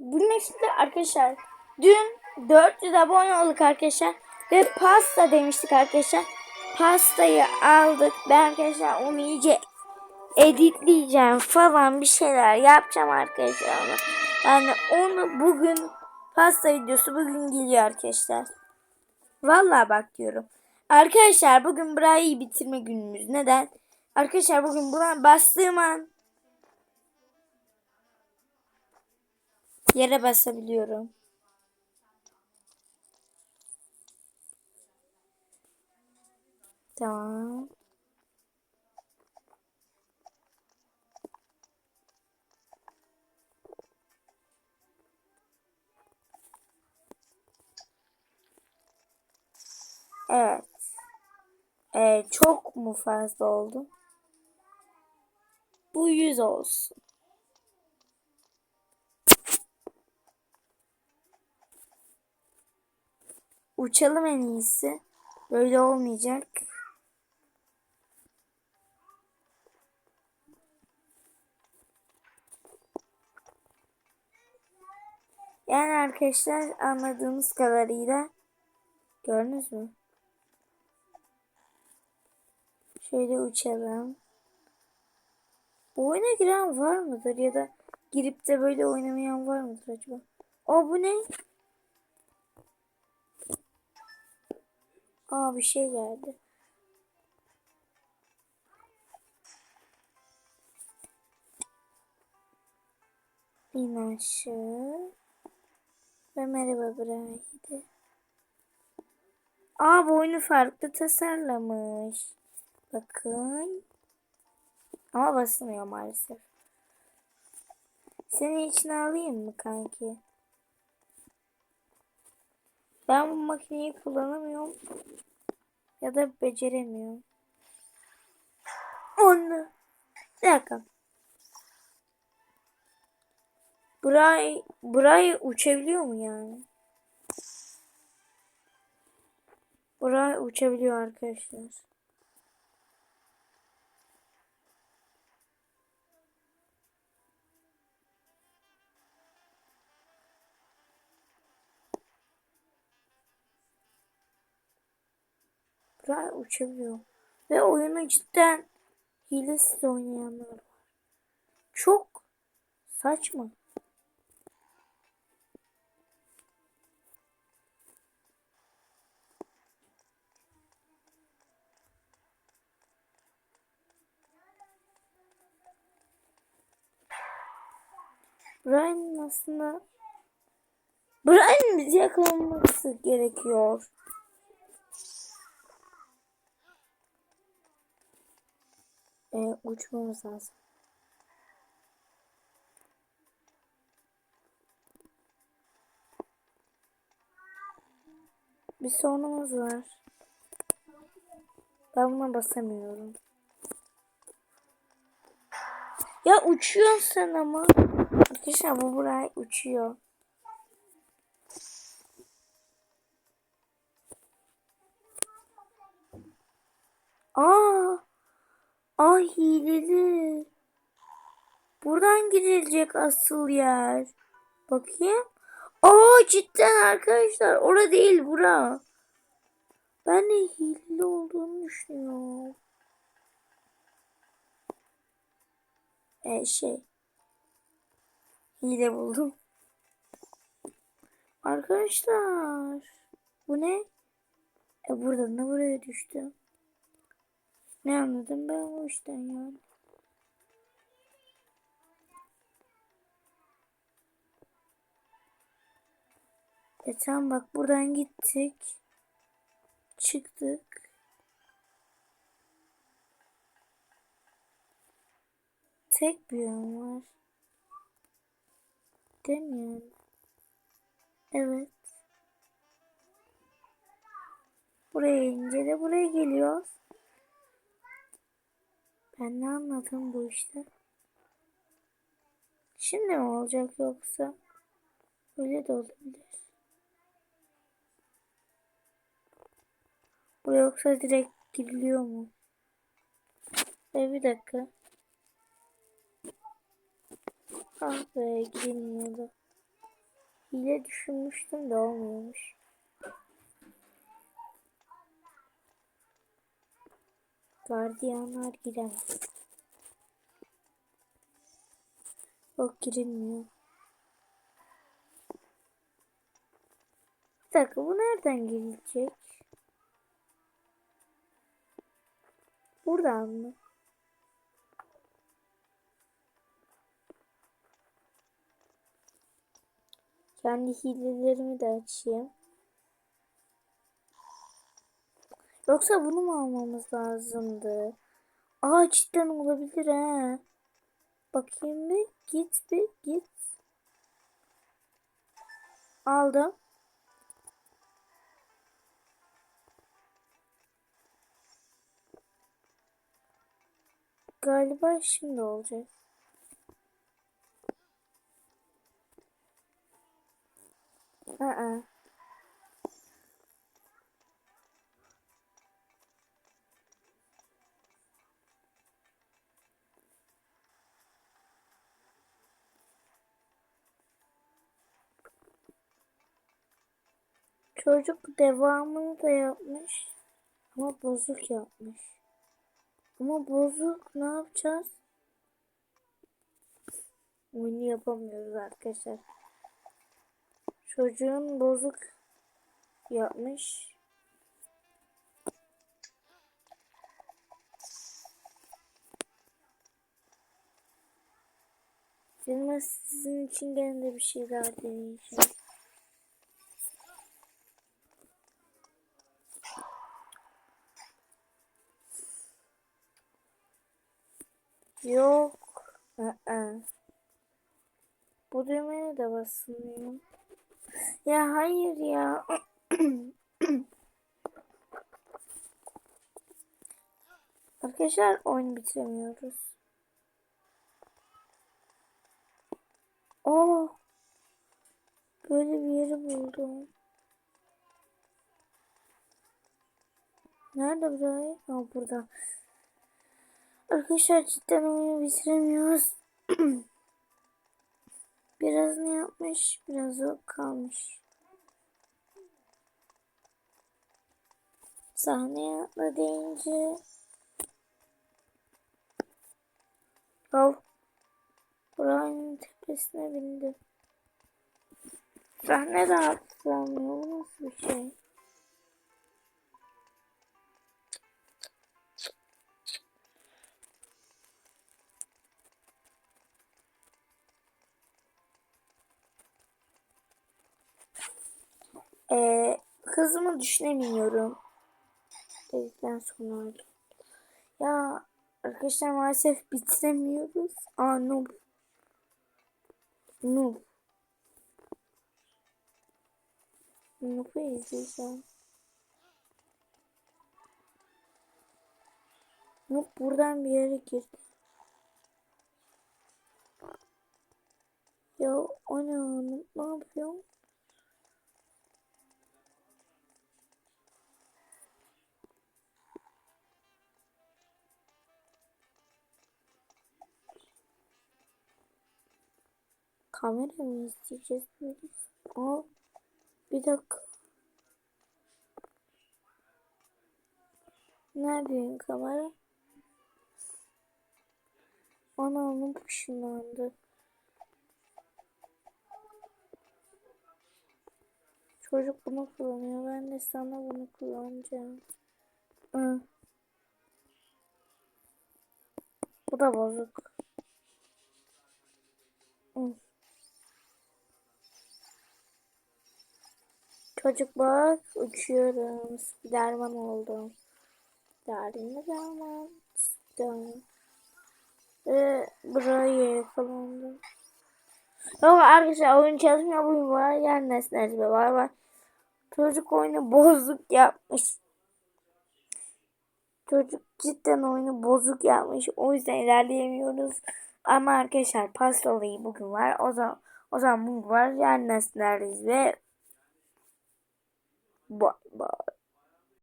Bunun içinde arkadaşlar dün 400 abone olduk arkadaşlar. Ve pasta demiştik arkadaşlar. Pastayı aldık. Ben arkadaşlar onu iyice editleyeceğim falan bir şeyler yapacağım arkadaşlar. Ama Yani onu bugün pasta videosu bugün geliyor arkadaşlar. Vallahi bak diyorum. Arkadaşlar bugün burayı bitirme günümüz. Neden? Arkadaşlar bugün buna bastığım an yere basabiliyorum. Tamam. Evet. Ee, çok mu fazla oldu? Bu 100 olsun. Uçalım en iyisi. Böyle olmayacak. Yani arkadaşlar anladığımız kadarıyla gördünüz mü? Şöyle uçalım. Bu oyuna giren var mıdır ya da girip de böyle oynamayan var mıdır acaba? O bu ne? Aa bir şey geldi. İn aşağı. Ve merhaba Braydi. Aa bu oyunu farklı tasarlamış. Bakın. Ama basmıyor maalesef. Seni içine alayım mı kanki? Ben bu makineyi kullanamıyorum. Ya da beceremiyorum. Onu. Bir dakika. Burayı, burayı uçabiliyor mu yani? Burayı uçabiliyor arkadaşlar. Buraya uçabiliyor. Ve oyunu cidden hilesiz oynayanlar var. Çok saçma. Brian'ın aslında Brian'ın bizi yakalaması gerekiyor. Ee, uçmamız lazım. Bir sorunumuz var. Ben buna basamıyorum. Ya uçuyorsun sen ama. Arkadaşlar bu buraya uçuyor. Aa! Ay hileli. Buradan gidilecek asıl yer. Bakayım. Aa cidden arkadaşlar. Orada değil bura. Ben de hileli olduğunu düşünüyorum. Ee, şey. Hile buldum. Arkadaşlar. Bu ne? E buradan da buraya düştüm. Ne anladım ben o işten yani. E tamam bak buradan gittik. Çıktık. Tek bir yön var. Yani? Evet. Buraya ince de buraya geliyor. Ben ne anladım bu işte? Şimdi mi olacak yoksa? Öyle de olabilir. Bu yoksa direkt giriliyor mu? E bir dakika. Ah be girilmiyordu. hile düşünmüştüm de olmuyormuş. Gardiyanlar giremez. Yok girilmiyor. Bir dakika bu nereden girilecek? Buradan mı? Kendi hilelerimi de açayım. Yoksa bunu mu almamız lazımdı? Aa cidden olabilir ha. Bakayım bir. Git bir git. Aldım. Galiba şimdi olacak. Çocuk devamını da yapmış. Ama bozuk yapmış. Ama bozuk ne yapacağız? Oyunu yapamıyoruz arkadaşlar. Çocuğun bozuk yapmış. Şimdi sizin için gene de bir şey daha deneyeceğim. Yok. Aa. Bu düğmeye de basılmıyor. Ya hayır ya. Arkadaşlar oyun bitiremiyoruz. Oh. Böyle bir yeri buldum. Nerede burayı? Ha burada. Arkadaşlar cidden oyunu bitiremiyoruz. Biraz ne yapmış, biraz o kalmış. Sahneye atla deyince Yav Buranın tepesine bindim. Sahne de atlamıyor. Bu nasıl bir şey? Ee, kızımı düşünemiyorum. Dedikten sonra öyle. Ya arkadaşlar maalesef bitiremiyoruz. Aa noob. Noob. Noob'u izleyeceğim. Noob buradan bir yere girdi. Ya o ne ne yapıyor? Kamera mı isteyeceğiz? Aa, bir dakika. Nerede kamera? Ana onun ışınlandı. Çocuk bunu kullanıyor. Ben de sana bunu kullanacağım. Hı. Bu da bozuk. Hı. Çocuk bak uçuyorum. Spiderman oldum. Derdimde derman. Spiderman. Ve buraya yakalandım. Yok arkadaşlar oyun çalışmıyor. Bugün var. Yer nesnesi var var. Çocuk oyunu bozuk yapmış. Çocuk cidden oyunu bozuk yapmış. O yüzden ilerleyemiyoruz. Ama arkadaşlar pasta olayı bugün var. O zaman o zaman bugün var. Yer nesneleriz ve Bye bye.